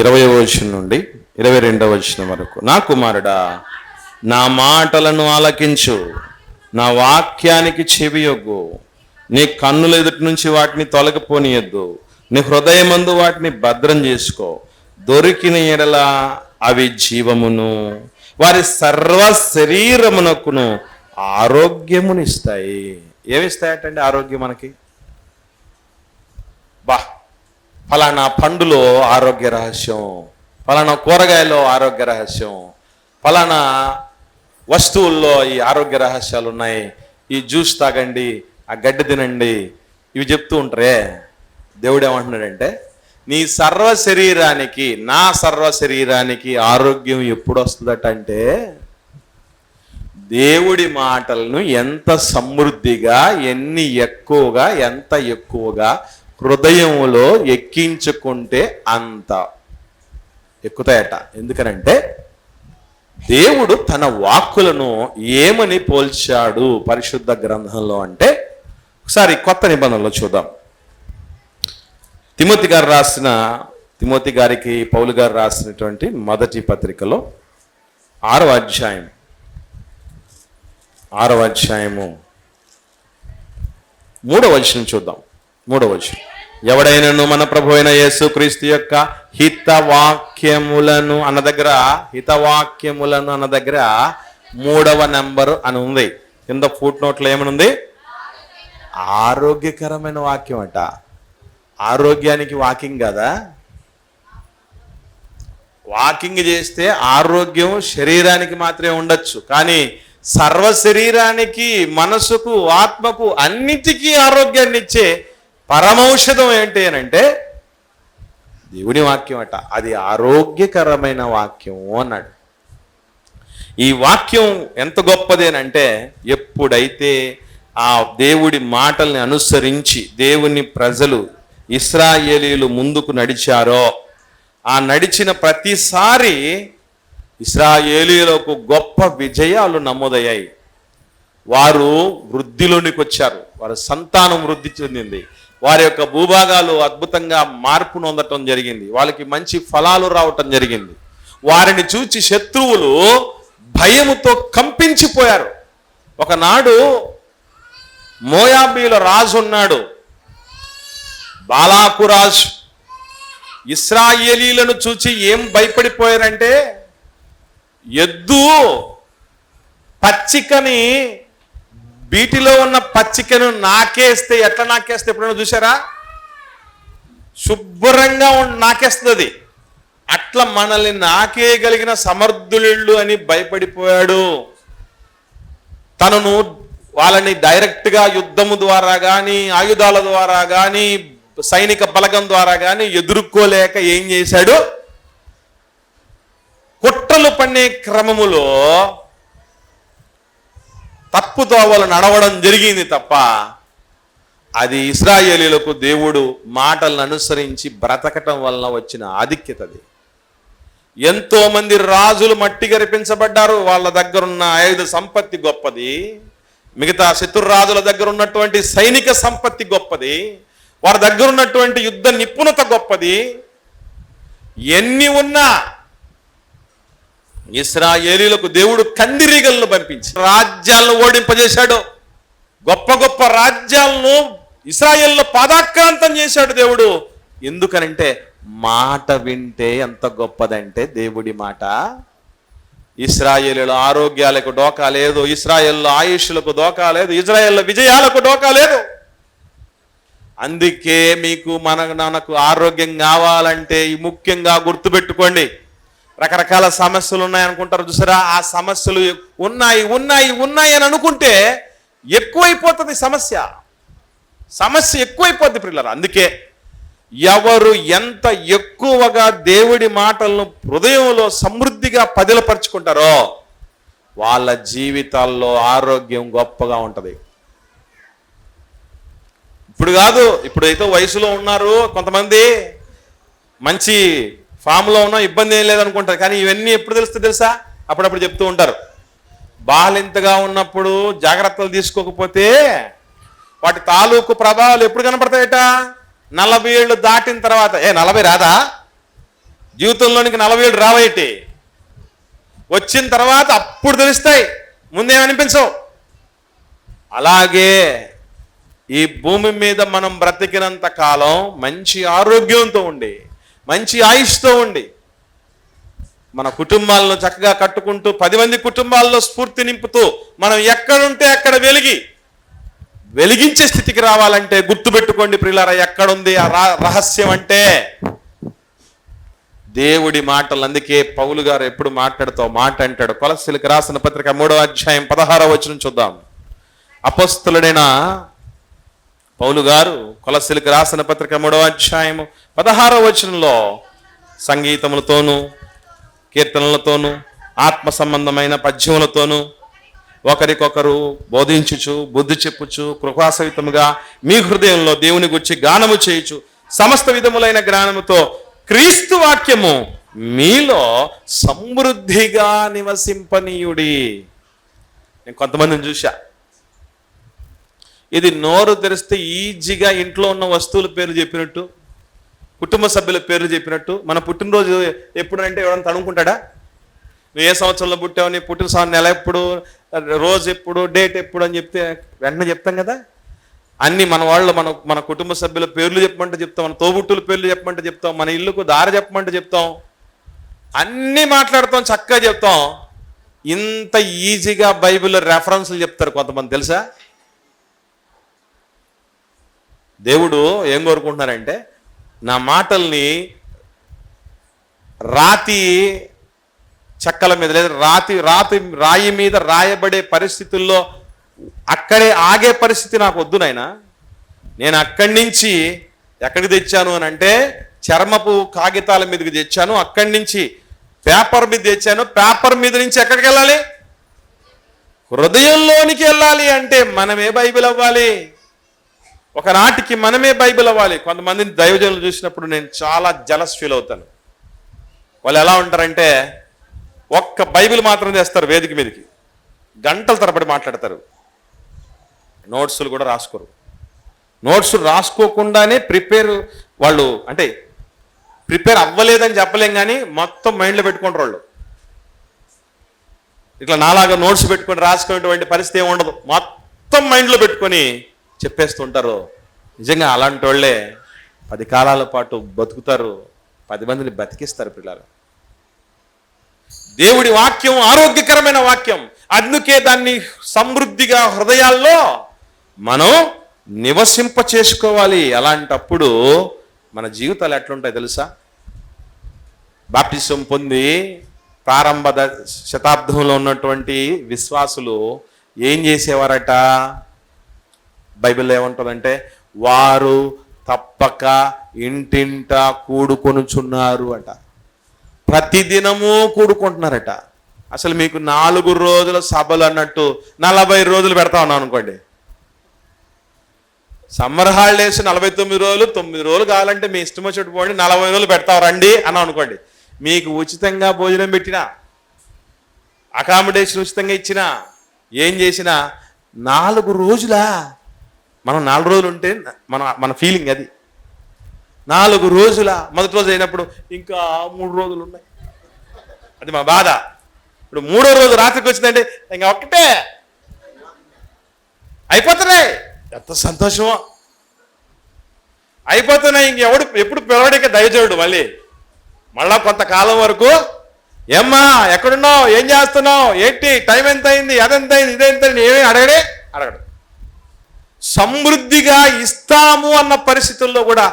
ఇరవై వచనం నుండి ఇరవై రెండవ వచనం వరకు. నా కుమారుడా నా మాటలను ఆలకించు. నా వాక్యానికి చెవియొగ్గు నీ కన్నుల ఎదుటి నుంచి వాటిని తొలగిపోనియద్దు. నీ హృదయమందు వాటిని భద్రం చేసుకో. దొరికిన ఎడల అవి జీవమును వారి సర్వ శరీరమునకును ఆరోగ్యమునిస్తాయి. ఏమిస్తాయటండి ఆరోగ్యం మనకి? బా ఫలానా పండులో ఆరోగ్య రహస్యం ఫలానా కూరగాయలో ఆరోగ్య రహస్యం ఫలానా వస్తువుల్లో ఈ ఆరోగ్య రహస్యాలు ఉన్నాయి ఈ జ్యూస్ తాగండి ఆ గడ్డి తినండి ఇవి చెప్తూ ఉంటారే. దేవుడు ఏమంటున్నాడంటే నీ సర్వ శరీరానికి నా సర్వ శరీరానికి ఆరోగ్యం ఎప్పుడు వస్తుందట అంటే దేవుడి మాటలను ఎంత సమృద్ధిగా ఎన్ని ఎక్కువగా ఎంత ఎక్కువగా హృదయంలో ఎక్కించుకుంటే అంత ఎక్కుతాయట. ఎందుకనంటే దేవుడు తన వాక్కులను ఏమని పోల్చాడు పరిశుద్ధ గ్రంథంలో అంటే ఒకసారి కొత్త నిబంధనలో చూద్దాం. తిమోతి గారు రాసిన తిమోతి గారికి పౌలు గారు రాసినటువంటి మొదటి పత్రికలో ఆరవ అధ్యాయం ఆరవ అధ్యాయము మూడవ వచనం చూద్దాం. మూడవ వచనం. ఎవడైనను మన ప్రభు అయిన యేసుక్రీస్తు యొక్క హితవాక్యములను అన్న దగ్గర హితవాక్యములను అన్న దగ్గర మూడవ నెంబరు అని ఉంది. కింద ఫుట్ నోట్లో ఏమనుంది? ఆరోగ్యకరమైన వాక్యం అట. ఆరోగ్యానికి వాకింగ్ కదా? వాకింగ్ చేస్తే ఆరోగ్యం శరీరానికి మాత్రమే ఉండొచ్చు. కానీ సర్వ శరీరానికి మనసుకు ఆత్మకు అన్నిటికీ ఆరోగ్యాన్ని ఇచ్చే పరమౌషధం ఏంటి అని అంటే దేవుని వాక్యం అట అది ఆరోగ్యకరమైన వాక్యం అన్నాడు. ఈ వాక్యం ఎంత గొప్పది అని అంటే ఎప్పుడైతే ఆ దేవుడి మాటల్ని అనుసరించి దేవుని ప్రజలు ఇస్రాయేలీలు ముందుకు నడిచారో ఆ నడిచిన ప్రతిసారి ఇస్రాయేలీలకు గొప్ప విజయాలు నమోదయ్యాయి. వారు వృద్ధిలోనికి వచ్చారు వారి సంతానం వృద్ధి చెందింది. వారి యొక్క భూభాగాలు అద్భుతంగా మార్పు నొందటం జరిగింది. వాళ్ళకి మంచి ఫలాలు రావటం జరిగింది. వారిని చూచి శత్రువులు భయముతో కంపించిపోయారు. ఒకనాడు మోయాబీల రాజు ఉన్నాడు. బాలాకు రాజు ఇస్రాయేలీలను చూచి ఏం భయపడిపోయారంటే ఎద్దు పచ్చికని వీటిలో ఉన్న పచ్చికను నాకేస్తే ఎట్లా నాకేస్తే ఎప్పుడైనా చూసారా శుభ్రంగా నాకేస్తుంది అది. అట్లా మనల్ని నాకేయగలిగిన సమర్థులు అని భయపడిపోయాడు. తనను వాళ్ళని డైరెక్ట్గా యుద్ధము ద్వారా కానీ ఆయుధాల ద్వారా కానీ సైనిక బలగం ద్వారా కానీ ఎదుర్కోలేక ఏం చేశాడు? కుట్రలు పన్నే క్రమములో తప్పుదోవలు నడవడం జరిగింది తప్ప అది ఇస్రాయేలీలకు దేవుడు మాటలను అనుసరించి బ్రతకటం వలన వచ్చిన ఆధిక్యతది ఎంతోమంది రాజులు మట్టి గరిపించబడ్డారు వాళ్ళ దగ్గరున్న ఆయుధ సంపత్తి గొప్పది మిగతా శత్రు రాజుల దగ్గర ఉన్నటువంటి సైనిక సంపత్తి గొప్పది వారి దగ్గర ఉన్నటువంటి యుద్ధ నిపుణత గొప్పది. ఎన్ని ఉన్నా ఇస్రాయేలీలకు దేవుడు కందిరీగలను పంపించి రాజ్యాలను ఓడింపజేశాడు. గొప్ప గొప్ప రాజ్యాలను ఇస్రాయేల్లో పాదాక్రాంతం చేశాడు దేవుడు. ఎందుకనంటే మాట వింటే ఎంత గొప్పదంటే దేవుడి మాట. ఇస్రాయేలీలో ఆరోగ్యాలకు డోకా లేదు ఇస్రాయేల్లో ఆయుష్లకు డోకా లేదు ఇజ్రాయేల్లో విజయాలకు డోకా లేదు. అందుకే మీకు మన మనకు ఆరోగ్యం కావాలంటే ముఖ్యంగా గుర్తుపెట్టుకోండి. రకరకాల సమస్యలు ఉన్నాయనుకుంటారు. చూసారా? ఆ సమస్యలు ఉన్నాయి ఉన్నాయి ఉన్నాయి అని అనుకుంటే ఎక్కువైపోతుంది సమస్య. సమస్య ఎక్కువైపోద్ది పిల్లలు అందుకే ఎవరు ఎంత ఎక్కువగా దేవుడి మాటలను హృదయంలో సమృద్ధిగా పదిలపరుచుకుంటారో వాళ్ళ జీవితాల్లో ఆరోగ్యం గొప్పగా ఉంటుంది. ఇప్పుడు కాదు ఇప్పుడైతే వయసులో ఉన్నారు కొంతమంది మంచి ఫామ్లో ఉన్నా ఇబ్బంది ఏం లేదనుకుంటారు. కానీ ఇవన్నీ ఎప్పుడు తెలుస్తుంది తెలుసా? అప్పుడప్పుడు చెప్తూ ఉంటారు. బాలింతగా ఉన్నప్పుడు జాగ్రత్తలు తీసుకోకపోతే వాటి తాలూకు ప్రభావాలు ఎప్పుడు కనపడతాయట? నలభై ఏళ్ళు దాటిన తర్వాత. ఏ నలభై రాదా? జీవితంలోనికి నలభై ఏడు రావేటి? వచ్చిన తర్వాత అప్పుడు తెలుస్తాయి. ముందేమనిపించవు అలాగే ఈ భూమి మీద మనం బ్రతికినంత కాలం మంచి ఆరోగ్యంతో ఉండి మంచి ఆయుష్తో ఉండి మన కుటుంబాలను చక్కగా కట్టుకుంటూ పది మంది కుటుంబాల్లో స్ఫూర్తి నింపుతూ మనం ఎక్కడుంటే అక్కడ వెలిగి వెలిగించే స్థితికి రావాలంటే గుర్తుపెట్టుకోండి ప్రియులారా ఎక్కడుంది ఆ రహస్యం అంటే దేవుడి మాటలు. అందుకే పౌలు గారు ఎప్పుడు మాట్లాడుతూ మాట అంటాడు. కొలసిలికి రాసిన పత్రిక మూడో అధ్యాయం పదహారవ వచ్చిన చూద్దాం. అపస్తులుడైన పౌలు గారు కొలసిలికి రాసిన పత్రిక మూడవ అధ్యాయము పదహారో వచనంలో సంగీతములతోనూ కీర్తనలతోనూ ఆత్మ సంబంధమైన పద్యములతోనూ ఒకరికొకరు బోధించుచు బుద్ధి చెప్పుచు కృపాసహితముగా మీ హృదయంలో దేవుని గురించి గానము చేయుచు సమస్త విధములైన జ్ఞానముతో క్రీస్తు వాక్యము మీలో సమృద్ధిగా నివసింపనీయుడి. నేను కొంతమందిని చూశా. ఇది నోరు తెరిస్తే ఈజీగా ఇంట్లో ఉన్న వస్తువుల పేర్లు చెప్పినట్టు కుటుంబ సభ్యుల పేర్లు చెప్పినట్టు మన పుట్టినరోజు ఎప్పుడంటే ఎవరైనా తడుముకుంటాడా నువ్వు ఏ సంవత్సరంలో పుట్టావు నీ పుట్టిన సంవత్సరం నెల ఎప్పుడు రోజు ఎప్పుడు డేట్ ఎప్పుడు అని చెప్తే వెంటనే చెప్తాం కదా? అన్ని మన వాళ్ళు మన మన కుటుంబ సభ్యుల పేర్లు చెప్పమంటే చెప్తాం మన తోబుట్టుల పేర్లు చెప్పమంటే చెప్తాం మన ఇల్లుకు దారి చెప్పమంటే చెప్తాం. అన్నీ మాట్లాడతాం చక్కగా చెప్తాం. ఇంత ఈజీగా బైబిల్లో రెఫరెన్స్లు చెప్తారు కొంతమంది తెలుసా? దేవుడు ఏం కోరుకుంటున్నారంటే నా మాటల్ని రాతి చెక్కల మీద లేదా రాతి రాతి రాయి మీద రాయబడే పరిస్థితుల్లో అక్కడే ఆగే పరిస్థితి నాకు వద్దు నాయనా. నేను అక్కడి నుంచి ఎక్కడికి తెచ్చాను అని అంటే చర్మపు కాగితాల మీదకి తెచ్చాను అక్కడి నుంచి పేపర్ మీద తెచ్చాను పేపర్ మీద నుంచి ఎక్కడికి వెళ్ళాలి? హృదయంలోనికి వెళ్ళాలి అంటే మనమే బైబిల్ అవ్వాలి. ఒకనాటికి మనమే బైబిల్ అవ్వాలి. కొంతమందిని దైవజనులు చూసినప్పుడు నేను చాలా జలస్ ఫీల్ అవుతాను. వాళ్ళు ఎలా ఉంటారంటే ఒక్క బైబిల్ మాత్రం తెస్తారు వేదిక మీదకి. గంటల తరబడి మాట్లాడతారు. నోట్సులు కూడా రాసుకోరు. నోట్స్ రాసుకోకుండానే ప్రిపేర్ వాళ్ళు అంటే ప్రిపేర్ అవ్వలేదని చెప్పలేం కానీ మొత్తం మైండ్లో పెట్టుకుంటారు వాళ్ళు. ఇట్లా నాలాగా నోట్స్ పెట్టుకొని రాసుకునేటువంటి పరిస్థితి ఏమి ఉండదు. మొత్తం మైండ్లో పెట్టుకొని చెప్పేస్తుంటారు. నిజంగా అలాంటి వాళ్ళే పది కాలాల పాటు బతుకుతారు. పది మందిని బతికిస్తారు పిల్లలు. దేవుడి వాక్యం ఆరోగ్యకరమైన వాక్యం. అందుకే దాన్ని సమృద్ధిగా హృదయాల్లో మనం నివసింప చేసుకోవాలి. అలాంటప్పుడు మన జీవితాలు ఎట్లుంటాయి తెలుసా? బాప్టిజం పొంది ప్రారంభ శతాబ్దంలో ఉన్నటువంటి విశ్వాసులు ఏం చేసేవారట? బైబిల్ ఏమంటుందంటే వారు తప్పక ఇంటింట కూడుకొనుచున్నారు అట. ప్రతిదినము కూడుకుంటున్నారట. అసలు మీకు నాలుగు రోజుల సభలు అన్నట్టు నలభై రోజులు పెడతా ఉన్నాను అనుకోండి. సమ్మర్ హాలిడేస్ నలభై తొమ్మిది రోజులు తొమ్మిది రోజులు కావాలంటే మీ ఇష్టం వచ్చేట్టు పోండి నలభై రోజులు పెడతావు రండి అని అనుకోండి. మీకు ఉచితంగా భోజనం పెట్టినా అకామిడేషన్ ఉచితంగా ఇచ్చినా ఏం చేసినా నాలుగు రోజులా మనం నాలుగు రోజులు ఉంటే మన మన ఫీలింగ్ అది. నాలుగు రోజుల మొదటి రోజు అయినప్పుడు ఇంకా మూడు రోజులు ఉన్నాయి. అది మా బాధ. ఇప్పుడు మూడో రోజు రాత్రికి వచ్చిందంటే ఇంకా ఒక్కటే. అయిపోతున్నాయి. ఎంత సంతోషమో. అయిపోతున్నాయి. ఇంకెవడు ఎప్పుడు పిలవడానికి దయచేయడు మళ్ళీ. మళ్ళా కొంతకాలం వరకు ఏమ్మా ఎక్కడున్నావు? ఏం చేస్తున్నావు? ఏంటి? టైం ఎంత అయింది అదెంత అయింది ఇదెంత అయింది ఏమీ అడగడే? అడగడు. సమృద్ధిగా ఇస్తాము అన్న పరిస్థితుల్లో కూడా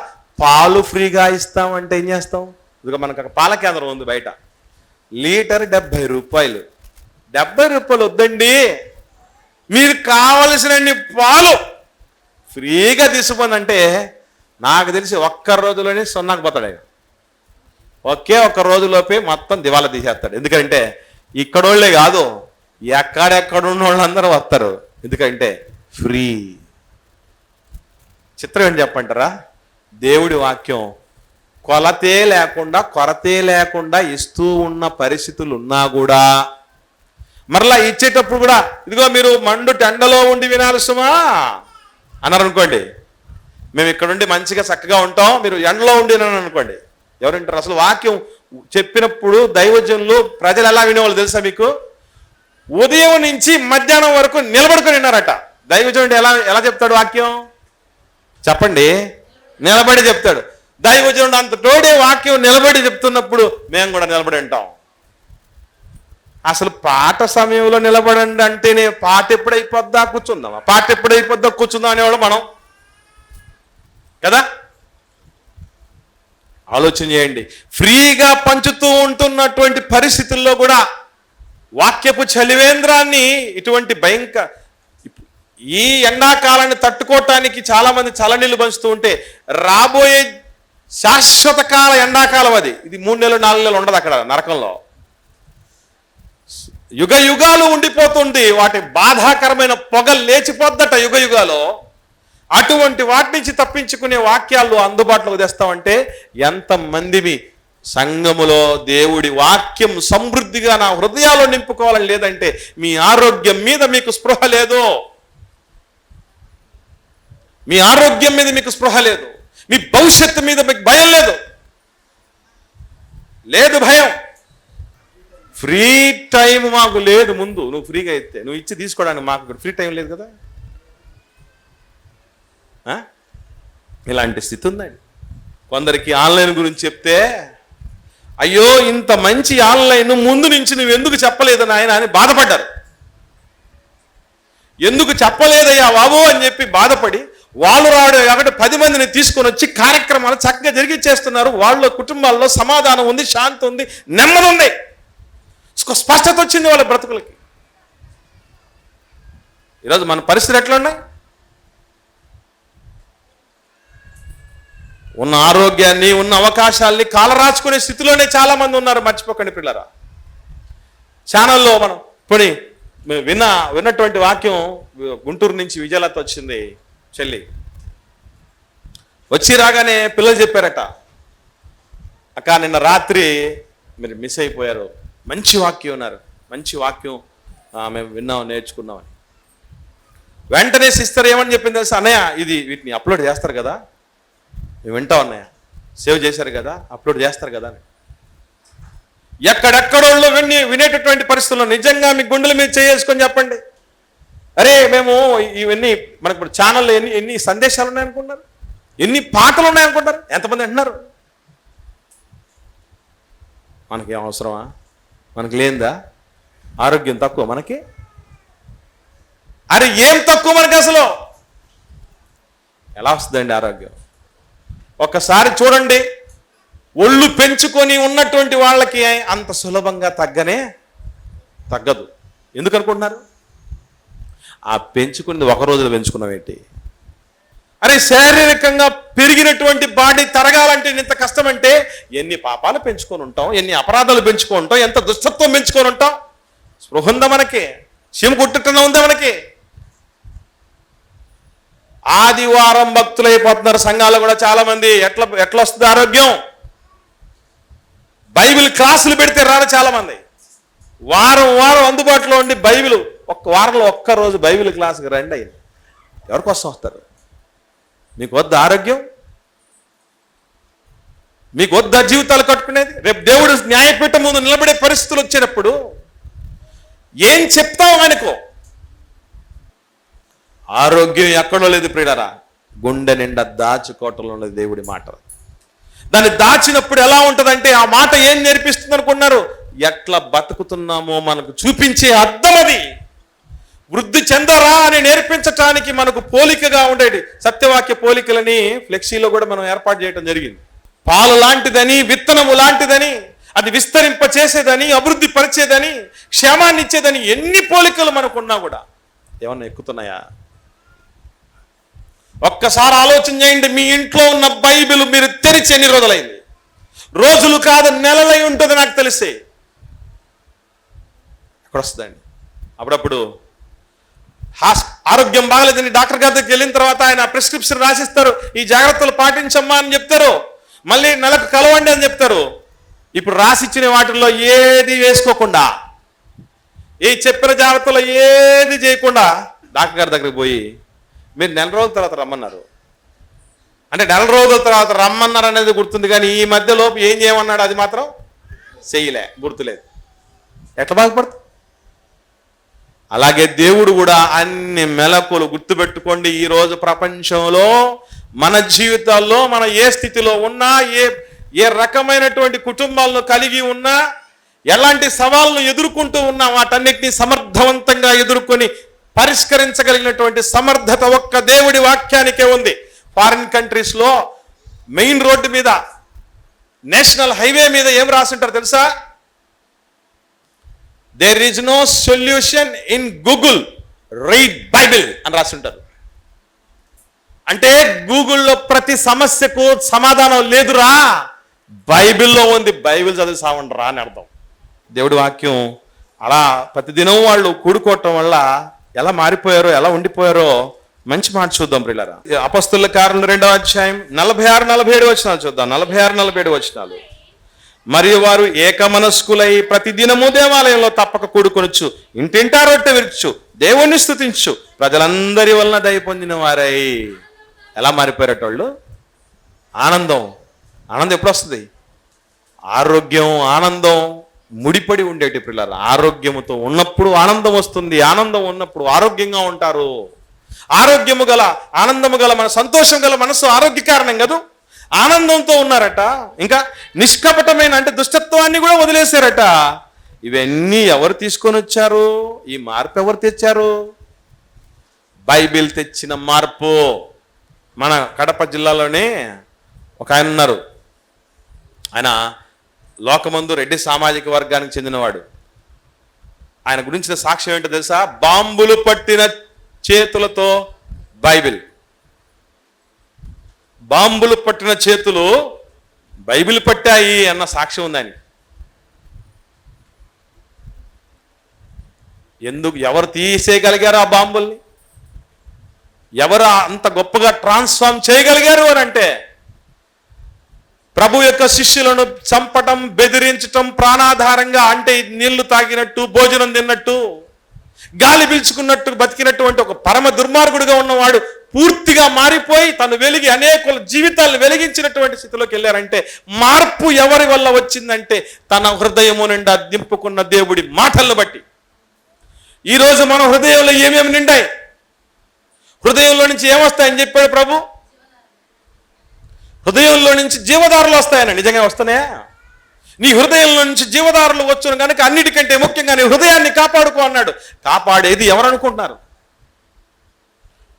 పాలు ఫ్రీగా ఇస్తామంటే ఏం చేస్తాం? ఇదిగో మనకు ఒక పాల కేంద్రం ఉంది బయట. లీటర్ డెబ్బై రూపాయలు. డెబ్బై రూపాయలు వద్దండి. మీరు కావలసినన్ని పాలు ఫ్రీగా తీసుకుపోందంటే నాకు తెలిసి ఒక్క రోజులోనే సున్నాకు పోతాడు ఆయన. ఒకే ఒక్క రోజులోపే మొత్తం దివాలా తీసేస్తాడు. ఎందుకంటే ఇక్కడోళ్ళే కాదు ఎక్కడెక్కడ ఉన్న వాళ్ళందరూ వస్తారు. ఎందుకంటే ఫ్రీ. చిత్రం ఏం చెప్పంటారా? దేవుడి వాక్యం కొలతే లేకుండా కొరతే లేకుండా ఇస్తూ ఉన్న పరిస్థితులు ఉన్నా కూడా మరలా ఇచ్చేటప్పుడు కూడా ఇదిగో మీరు మండు టెండలో ఉండి వినాలి సుమా అన్నారు అనుకోండి. మేము ఇక్కడ ఉండి మంచిగా చక్కగా ఉంటాం మీరు ఎండలో ఉండి వినాలి అనుకోండి. ఎవరింటారు? అసలు వాక్యం చెప్పినప్పుడు దైవజనులు ప్రజలు ఎలా వినేవాళ్ళు తెలుసా మీకు? ఉదయం నుంచి మధ్యాహ్నం వరకు నిలబడుకొని విన్నారట. దైవజనుడు ఎలా ఎలా చెప్తాడు వాక్యం? చెప్పండి. నిలబడి చెప్తాడు. దైవజనుడు అంత తోడే వాక్యం నిలబడి చెప్తున్నప్పుడు మేము కూడా నిలబడి ఉంటాం. అసలు పాట సమయంలో నిలబడండి అంటేనే పాట ఎప్పుడైపోద్దా? కూర్చుందామా? పాట ఎప్పుడైపోద్దా? కూర్చుందాం అనేవాడు మనం. కదా? ఆలోచన చేయండి. ఫ్రీగా పంచుతూ ఉంటున్నటువంటి పరిస్థితుల్లో కూడా వాక్యపు చలివేంద్రాన్ని ఇటువంటి భయంకర ఈ ఎండాకాలాన్ని తట్టుకోవటానికి చాలా చలనీళ్ళు పంచుతూ ఉంటే రాబోయే శాశ్వత కాల ఎండాకాలం అది. ఇది మూడు నెలలు నాలుగు నెలలు ఉండదు అక్కడ నరకంలో. యుగ యుగాలు ఉండిపోతుంది వాటి బాధాకరమైన పొగ లేచిపోద్దట యుగ యుగాలో. అటువంటి వాటి నుంచి తప్పించుకునే వాక్యాలు అందుబాటులోకి తెస్తామంటే ఎంతమందివి సంఘములో దేవుడి వాక్యం సమృద్ధిగా నా హృదయాల్లో నింపుకోవాలని లేదంటే మీ ఆరోగ్యం మీద మీకు స్పృహ లేదు. మీ ఆరోగ్యం మీద మీకు స్పృహ లేదు. మీ భవిష్యత్తు మీద మీకు భయం లేదు. లేదు భయం. ఫ్రీ టైం మాకు లేదు ముందు. నువ్వు ఫ్రీగా అయితే నువ్వు ఇచ్చి తీసుకోవడానికి మాకు ఫ్రీ టైం లేదు కదా? ఇలాంటి స్థితి ఉందండి. కొందరికి ఆన్లైన్ గురించి చెప్తే అయ్యో ఇంత మంచి ఆన్లైన్ ముందు నుంచి నువ్వు ఎందుకు చెప్పలేదు నాయన అని బాధపడ్డారు. ఎందుకు చెప్పలేదయ్యా బాబు అని చెప్పి బాధపడి వాళ్ళు రావడం కాబట్టి పది మందిని తీసుకొని వచ్చి కార్యక్రమాలు చక్కగా జరిగిచ్చేస్తున్నారు. వాళ్ళ కుటుంబాల్లో సమాధానం ఉంది శాంతి ఉంది నెమ్మది ఉంది. స్పష్టత వచ్చింది వాళ్ళ బ్రతుకులకి. ఈరోజు మన పరిస్థితులు ఎట్లున్నాయి? ఉన్న ఆరోగ్యాన్ని ఉన్న అవకాశాల్ని కాలరాచుకునే స్థితిలోనే చాలామంది ఉన్నారు. మర్చిపోకండి పిల్లరా. ఛానల్లో మనం పోనీ విన్న విన్నటువంటి వాక్యం గుంటూరు నుంచి విజయలత వచ్చింది. చెల్లి. వచ్చి రాగానే పిల్లలు చెప్పారట అక్క నిన్న రాత్రి మీరు మిస్ అయిపోయారు. మంచి వాక్యం ఉన్నారు మంచి వాక్యం మేము విన్నాం నేర్చుకున్నాం అని. వెంటనే సిస్టర్ ఏమని చెప్పింది తెలుసు? అన్నయ్య ఇది వీటిని అప్లోడ్ చేస్తారు కదా. మేము వింటాం అన్నయ్య. సేవ్ చేశారు కదా అప్లోడ్ చేస్తారు కదా అని. ఎక్కడెక్కడోళ్ళు విని వినేటటువంటి పరిస్థితుల్లో నిజంగా మీ గుండెల మీద చేసుకొని చెప్పండి. అరే మేము ఇవన్నీ మనకు ఇప్పుడు ఛానల్లో ఎన్ని ఎన్ని సందేశాలు ఉన్నాయనుకుంటున్నారు? ఎన్ని పాటలు ఉన్నాయనుకుంటారు ఎంతమంది అంటున్నారు? మనకి ఏం అవసరమా? మనకి లేందా ఆరోగ్యం తక్కువ మనకి? అరే ఏం తక్కువ మనకి అసలు? ఎలా వస్తుందండి ఆరోగ్యం? ఒక్కసారి చూడండి. ఒళ్ళు పెంచుకొని ఉన్నటువంటి వాళ్ళకి అంత సులభంగా తగ్గనే తగ్గదు. ఎందుకు అనుకుంటున్నారు? ఆ పెంచుకున్నది ఒక రోజులో పెంచుకున్నాం ఏంటి? అరే శారీరకంగా పెరిగినటువంటి బాడీ తరగాలంటే ఇంత కష్టం అంటే ఎన్ని పాపాలు పెంచుకొని ఉంటాం ఎన్ని అపరాధాలు పెంచుకొని ఉంటాం ఎంత దుష్టత్వం పెంచుకొని ఉంటాం. స్పృహ ఉందా మనకి? చీమ కుట్టడం ఉందా మనకి? ఆదివారం భక్తులైపోతున్నారు సంఘాలు కూడా చాలా మంది ఎట్లా ఎట్లా వస్తుంది ఆరోగ్యం? బైబిల్ క్లాసులు పెడితే రారు చాలా మంది వారం వారం అందుబాటులో ఉండి బైబిల్ ఒక్క వారంలో ఒక్క రోజు బైబిల్ క్లాస్కి రండి అయ్యి ఎవరికోసం వస్తారు? మీకు వద్ద ఆరోగ్యం? మీకు వద్ద జీవితాలు కట్టుకునేది? రేపు దేవుడు న్యాయపీఠం ముందు నిలబడే పరిస్థితులు వచ్చినప్పుడు ఏం చెప్తావు అనుకో ఆరోగ్యం ఎక్కడో లేదు ప్రియుడరా గుండె నిండా దాచుకోవటంలో ఉన్నది దేవుడి మాట. దాన్ని దాచినప్పుడు ఎలా ఉంటుందంటే ఆ మాట ఏం నేర్పిస్తుంది అనుకున్నారు ఎట్లా బతుకుతున్నామో మనకు చూపించే అర్థం అది. వృద్ధి చెందరా అని నేర్పించటానికి మనకు పోలికగా ఉండేది. సత్యవాక్య పోలికలని ఫ్లెక్సీలో కూడా మనం ఏర్పాటు చేయడం జరిగింది. పాలు లాంటిదని విత్తనము లాంటిదని అది విస్తరింప చేసేదని అభివృద్ధి పరిచేదని క్షేమాన్ని ఇచ్చేదని ఎన్ని పోలికలు మనకున్నా కూడా ఏమన్నా ఎక్కుతున్నాయా? ఒక్కసారి ఆలోచన చేయండి. మీ ఇంట్లో ఉన్న బైబిల్ మీరు తెరిచి ఎన్ని రోజులైంది రోజులు కాదు నెలలై ఉంటుంది నాకు తెలిసే. ఎక్కడొస్తుందండి అప్పుడప్పుడు ఆరోగ్యం బాగలేదని డాక్టర్ గారి దగ్గరికి వెళ్ళిన తర్వాత ఆయన ప్రిస్క్రిప్షన్ రాసిస్తారు. ఈ జాగ్రత్తలు పాటించమ్మా అని చెప్తారు. మళ్ళీ నెలకు కలవండి అని చెప్తారు. ఇప్పుడు రాసిచ్చిన వాటిల్లో ఏది వేసుకోకుండా ఈ చెప్పిన జాగ్రత్తలో ఏది చేయకుండా డాక్టర్ గారి దగ్గరికి పోయి మీరు నెల రోజుల తర్వాత రమ్మన్నారు. అంటే నెల రోజుల తర్వాత రమ్మన్నారు అనేది గుర్తుంది కానీ ఈ మధ్యలోపు ఏం చేయమన్నాడు అది మాత్రం చేయలే గుర్తులేదు. ఎట్లా బాధపడుతుంది అలాగే దేవుడు కూడా అన్ని మెలకులు గుర్తుపెట్టుకోండి ఈరోజు ప్రపంచంలో మన జీవితాల్లో మన ఏ స్థితిలో ఉన్నా ఏ ఏ రకమైనటువంటి కుటుంబాలను కలిగి ఉన్నా ఎలాంటి సవాళ్ళను ఎదుర్కొంటూ ఉన్నా వాటన్నిటిని సమర్థవంతంగా ఎదుర్కొని పరిష్కరించగలిగినటువంటి సమర్థత ఒక్క దేవుడి వాక్యానికే ఉంది. ఫారిన్ కంట్రీస్లో మెయిన్ రోడ్డు మీద నేషనల్ హైవే మీద ఏం రాసుంటారు తెలుసా? There is no solution in Google read Bible అని రాస్తుంటారు అంటే గూగుల్లో ప్రతి సమస్యకు సమాధానం లేదురా. బైబిల్లో ఉంది. బైబిల్ చదివి సావండి రా అని అర్థం. దేవుడి వాక్యం అలా ప్రతిదినం వాళ్ళు కూడుకోవటం వల్ల ఎలా మారిపోయారో ఎలా ఉండిపోయారో మంచి మాట చూద్దాం ప్రిల్లరా అపస్తుల కారణం రెండవ అధ్యాయం నలభై ఆరు నలభై ఏడు వచ్చినాలు చూద్దాం. నలభై ఆరు నలభై ఏడు వచ్చినాలు మరియు వారు ఏకమనస్కులై ప్రతిదినము దేవాలయంలో తప్పక కూడుకొనొచ్చు ఇంటింటా రొట్టె విరుచు దేవుణ్ణి స్థుతించు ప్రజలందరి వలన దయ పొందిన వారై. ఎలా మారిపోయారట వాళ్ళు ఆనందం. ఆనందం ఎప్పుడు వస్తుంది? ఆరోగ్యం ఆనందం ముడిపడి ఉండేటి పిల్లలు. ఆరోగ్యముతో ఉన్నప్పుడు ఆనందం వస్తుంది. ఆనందం ఉన్నప్పుడు ఆరోగ్యంగా ఉంటారు. ఆరోగ్యము గల ఆనందము గల మన సంతోషం గల మనసు ఆరోగ్య కారణం ఆనందంతో ఉన్నారట. ఇంకా నిష్కపటమైన అంటే దుష్టత్వాన్ని కూడా వదిలేశారట. ఇవన్నీ ఎవరు తీసుకొని వచ్చారు? ఈ మార్పు ఎవరు తెచ్చారు? బైబిల్ తెచ్చిన మార్పు. మన కడప జిల్లాలోనే ఒక ఆయన ఉన్నారు. ఆయన లోకమందు రెడ్డి సామాజిక వర్గానికి చెందినవాడు. ఆయన గురించిన సాక్ష్యం ఏంటో తెలుసా? బాంబులు పట్టిన చేతులతో బైబిల్. బాంబులు పట్టిన చేతులు బైబిల్ పట్టాయి అన్న సాక్ష్యం ఉందని ఎందుకు ఎవరు తీసేయగలిగారు ఆ బాంబుల్ని? ఎవరు అంత గొప్పగా ట్రాన్స్ఫార్మ్ చేయగలిగారు అని అంటే ప్రభు యొక్క శిష్యులను చంపటం బెదిరించటం ప్రాణాధారంగా అంటే నీళ్ళు తాగినట్టు భోజనం తిన్నట్టు గాలి పీల్చుకున్నట్టు బతికినటువంటి ఒక పరమ దుర్మార్గుడిగా ఉన్నవాడు పూర్తిగా మారిపోయి తను వెలిగి అనేకుల జీవితాలను వెలిగించినటువంటి స్థితిలోకి వెళ్ళారంటే మార్పు ఎవరి వల్ల వచ్చిందంటే తన హృదయము నిండా దింపుకున్న దేవుడి మాటలను బట్టి. ఈరోజు మన హృదయంలో ఏమేమి నిండాయి? హృదయంలో నుంచి ఏమొస్తాయని చెప్పాడు ప్రభు? హృదయంలో నుంచి జీవదారులు వస్తాయని నిజంగా వస్తున్నాయా? నీ హృదయంలో నుంచి జీవదారులు వచ్చును కనుక అన్నిటికంటే ముఖ్యంగా నీ హృదయాన్ని కాపాడుకో అన్నాడు. కాపాడేది ఎవరనుకుంటున్నారు?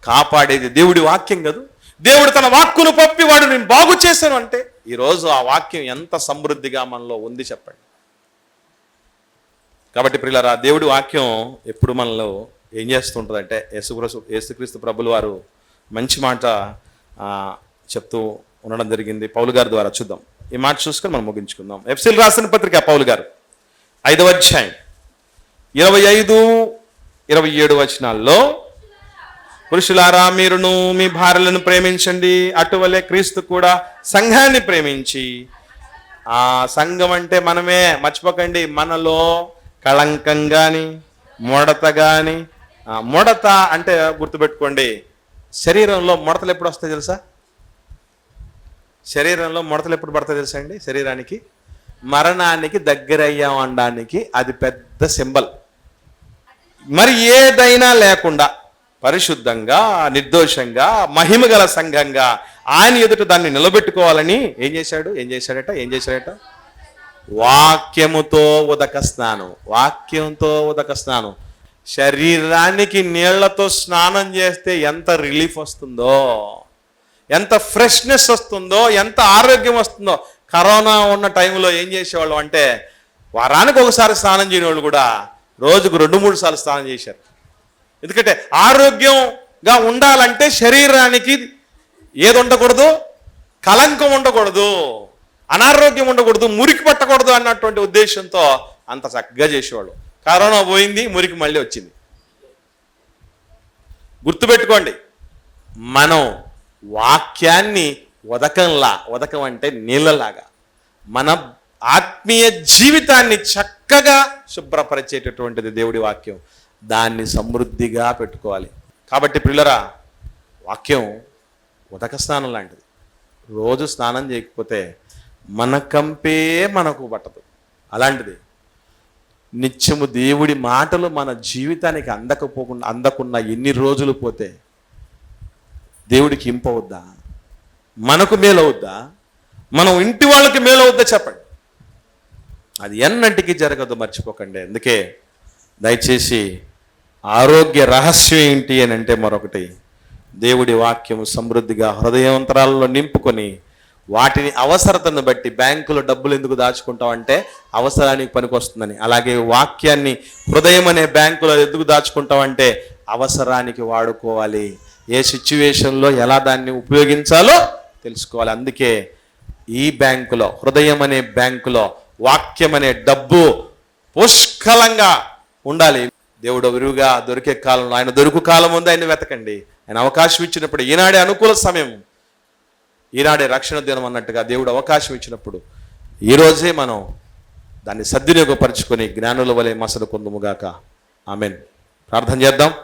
కాపాడేది దేవుడి వాక్యం కదూ? దేవుడు తన వాక్కును పప్పి వాడు నేను బాగు చేశాను అంటే ఈరోజు ఆ వాక్యం ఎంత సమృద్ధిగా మనలో ఉంది చెప్పండి. కాబట్టి ప్రియులరా దేవుడి వాక్యం ఎప్పుడు మనలో ఏం చేస్తుంటుందంటే యేసుక్రీస్తు యేసుక్రీస్తు ప్రభులు వారు మంచి మాట చెప్తూ ఉండడం జరిగింది. పౌలు గారి ద్వారా చూద్దాం. ఈ మాట చూసుకొని మనం ముగించుకుందాం. ఎఫ్సిల్ రాసిన పత్రిక పౌలు గారు ఐదవ అధ్యాయం ఇరవై ఐదు ఇరవై ఏడు వచనాల్లో పురుషులారా మీరును మీ భార్యలను ప్రేమించండి అటువలే క్రీస్తు కూడా సంఘాన్ని ప్రేమించి ఆ సంఘం అంటే మనమే మర్చిపోకండి మనలో కళంకం కానీ ముడత కానీ ముడత అంటే గుర్తుపెట్టుకోండి శరీరంలో ముడతలు ఎప్పుడు వస్తాయి తెలుసా? శరీరంలో ముడతలు ఎప్పుడు పడతాయి తెలుసా అండి? శరీరానికి. మరణానికి దగ్గరయ్యాం అనడానికి అది పెద్ద సింబల్. మరి ఏదైనా లేకుండా పరిశుద్ధంగా నిర్దోషంగా మహిమగల సంఘంగా ఆయన ఎదుట దాన్ని నిలబెట్టుకోవాలని ఏం చేశాడు? ఏం చేశాడట? ఏం చేశాడట? వాక్యముతో ఉదక స్నానం. వాక్యంతో ఉదక స్నానం. శరీరానికి నీళ్ళతో స్నానం చేస్తే ఎంత రిలీఫ్ వస్తుందో. ఎంత ఫ్రెష్నెస్ వస్తుందో ఎంత ఆరోగ్యం వస్తుందో. కరోనా ఉన్న టైంలో ఏం చేసేవాళ్ళు అంటే వారానికి ఒకసారి స్నానం చేయని వాళ్ళు కూడా రోజుకు రెండు మూడు సార్లు స్నానం చేశారు. ఎందుకంటే ఆరోగ్యంగా ఉండాలంటే శరీరానికి ఏది ఉండకూడదు? కలంకం ఉండకూడదు. అనారోగ్యం ఉండకూడదు. మురికి పట్టకూడదు అన్నటువంటి ఉద్దేశంతో అంత చక్కగా చేసేవాళ్ళు. కరోనా పోయింది మురికి మళ్ళీ వచ్చింది. గుర్తుపెట్టుకోండి మనం వాక్యాన్ని ఉదకంలా ఉదకం అంటే నీళ్ళలాగా. మన ఆత్మీయ జీవితాన్ని చక్కగా శుభ్రపరిచేటటువంటిది దేవుడి వాక్యం. దాన్ని సమృద్ధిగా పెట్టుకోవాలి. కాబట్టి పిల్లరా వాక్యం ఉదక స్నానం లాంటిది. రోజు స్నానం చేయకపోతే మన కంపే మనకు పట్టదు. అలాంటిది నిత్యము దేవుడి మాటలు మన జీవితానికి అందకపోకుండా అందకున్న ఎన్ని రోజులు పోతే దేవుడికి ఇంపవద్దా? మనకు మేలవుద్దా? మనం ఇంటి వాళ్ళకి మేలవుద్దా చెప్పండి. అది ఎన్నటికీ జరగదు మర్చిపోకండి. అందుకే దయచేసి ఆరోగ్య రహస్యం ఏంటి అని అంటే మరొకటి. దేవుడి వాక్యం సమృద్ధిగా హృదయవంతరాల్లో నింపుకొని వాటిని అవసరతను బట్టి బ్యాంకులో డబ్బులు ఎందుకు దాచుకుంటాం అంటే అవసరానికి పనికొస్తుందని. అలాగే వాక్యాన్ని హృదయం అనే బ్యాంకులో ఎందుకు దాచుకుంటాం అంటే అవసరానికి వాడుకోవాలి. ఏ సిచ్యువేషన్లో ఎలా దాన్ని ఉపయోగించాలో తెలుసుకోవాలి. అందుకే ఈ బ్యాంకులో హృదయం అనే బ్యాంకులో వాక్యం అనే డబ్బు పుష్కలంగా ఉండాలి. దేవుడు విరువుగా దొరికే కాలంలో ఆయన దొరుకు కాలం ఉంది ఆయన వెతకండి. ఆయన అవకాశం ఇచ్చినప్పుడు ఈనాడే అనుకూల సమయం. ఈనాడే రక్షణ దినం అన్నట్టుగా దేవుడు అవకాశం ఇచ్చినప్పుడు ఈరోజే మనం దాన్ని సద్వినియోగపరచుకొని జ్ఞానుల వలె మసలు కొందుముగాక ఆమెన్. ప్రార్థన చేద్దాం.